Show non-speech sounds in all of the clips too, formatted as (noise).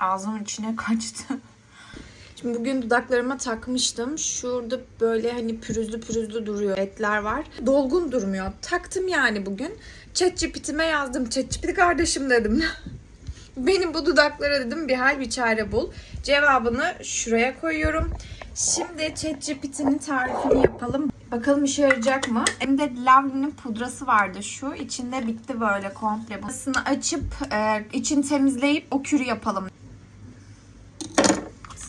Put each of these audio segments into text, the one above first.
Ağzımın içine (laughs) kaçtı. Şimdi bugün dudaklarıma takmıştım. Şurada böyle hani pürüzlü pürüzlü duruyor. Etler var. Dolgun durmuyor. Taktım yani bugün. ChatGPT'ime yazdım. ChatGPT kardeşim dedim. (laughs) Benim bu dudaklara dedim bir hal bir çare bul. Cevabını şuraya koyuyorum. Şimdi ChatGPT'nin tarifini yapalım. Bakalım işe yarayacak mı? Elimde Lovely'nin pudrası vardı şu. İçinde bitti böyle komple. Burasını açıp e, içini temizleyip o kürü yapalım.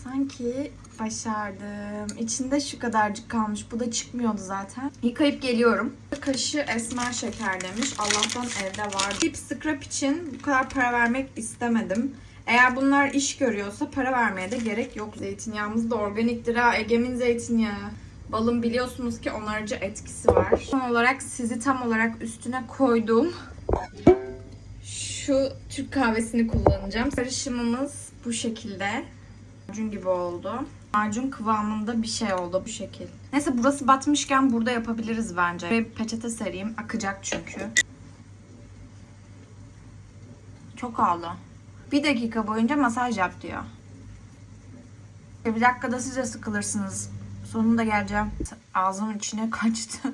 Sanki başardım. İçinde şu kadarcık kalmış. Bu da çıkmıyordu zaten. Yıkayıp geliyorum. Kaşı esmer şeker demiş. Allah'tan evde var. Tip scrap için bu kadar para vermek istemedim. Eğer bunlar iş görüyorsa para vermeye de gerek yok. Zeytinyağımız da organiktir ha. Egemin zeytinyağı. Balın biliyorsunuz ki onarıcı etkisi var. Son olarak sizi tam olarak üstüne koyduğum şu Türk kahvesini kullanacağım. Karışımımız bu şekilde. Macun gibi oldu. Macun kıvamında bir şey oldu bu şekil. Neyse burası batmışken burada yapabiliriz bence. Bir peçete sereyim. Akacak çünkü. Çok aldı. Bir dakika boyunca masaj yap diyor. Bir dakikada siz de sıkılırsınız. Sonunda geleceğim. Ağzımın içine (laughs) kaçtı.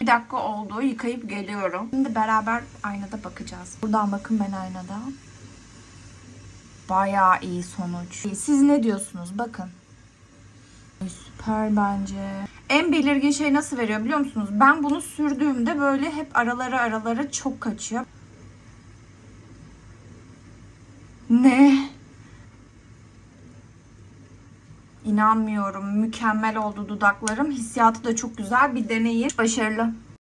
Bir dakika oldu. Yıkayıp geliyorum. Şimdi beraber aynada bakacağız. Buradan bakın ben aynada. Bayağı iyi sonuç. Siz ne diyorsunuz? Bakın. Süper bence. En belirgin şey nasıl veriyor biliyor musunuz? Ben bunu sürdüğümde böyle hep aralara aralara çok kaçıyor. Ne? İnanmıyorum. Mükemmel oldu dudaklarım. Hissiyatı da çok güzel. Bir deneyin. Başarılı.